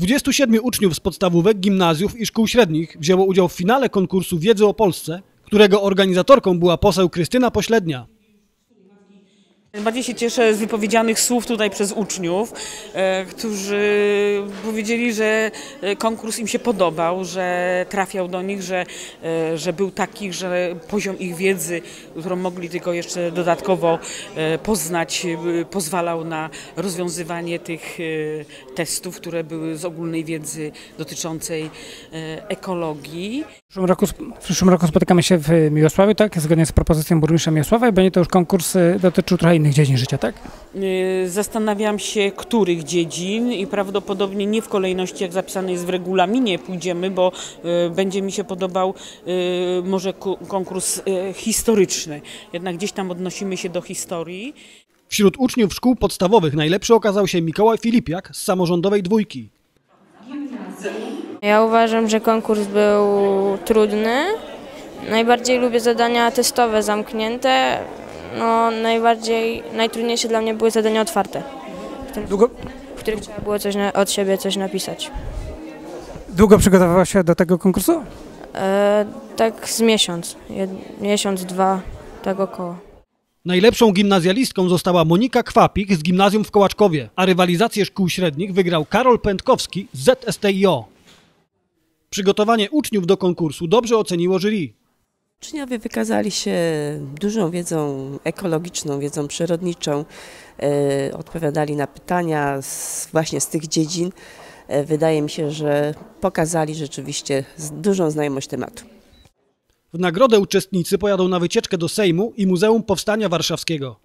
27 uczniów z podstawówek, gimnazjów i szkół średnich wzięło udział w finale konkursu Wiedzy o Polsce, którego organizatorką była poseł Krystyna Poślednia. Bardziej się cieszę z wypowiedzianych słów tutaj przez uczniów, e, którzy powiedzieli, że e, konkurs im się podobał, że trafiał do nich, że, e, że był taki, że poziom ich wiedzy, którą mogli tylko jeszcze dodatkowo poznać, pozwalał na rozwiązywanie tych testów, które były z ogólnej wiedzy dotyczącej ekologii. W przyszłym, roku, w przyszłym roku spotykamy się w Miłosławiu, tak? Zgodnie z propozycją burmistrza Miłosława i będzie to już konkurs dotyczył trochę innych dziedzin życia, tak? Y, Zastanawiam się, których dziedzin i prawdopodobnie nie w kolejności, jak zapisane jest w regulaminie pójdziemy, bo y, będzie mi się podobał y, może ku- konkurs historyczny. Jednak gdzieś tam odnosimy się do historii. Wśród uczniów szkół podstawowych najlepszy okazał się Mikołaj Filipiak z samorządowej dwójki. Ja uważam, że konkurs był trudny. Najbardziej lubię zadania testowe zamknięte. No, najbardziej, najtrudniejsze dla mnie były zadania otwarte, Długo, w których trzeba było coś na, od siebie coś napisać. długo przygotowywała się do tego konkursu? E, tak z miesiąc, jed, miesiąc, dwa, tak około. Najlepszą gimnazjalistką została Monika Kwapik z gimnazjum w Kołaczkowie, a rywalizację szkół średnich wygrał Karol Pętkowski z ZSTIO. Przygotowanie uczniów do konkursu dobrze oceniło jury. Uczniowie wykazali się dużą wiedzą ekologiczną, wiedzą przyrodniczą, e, odpowiadali na pytania z, właśnie z tych dziedzin. E, wydaje mi się, że pokazali rzeczywiście dużą znajomość tematu. W nagrodę uczestnicy pojadą na wycieczkę do Sejmu i Muzeum Powstania Warszawskiego.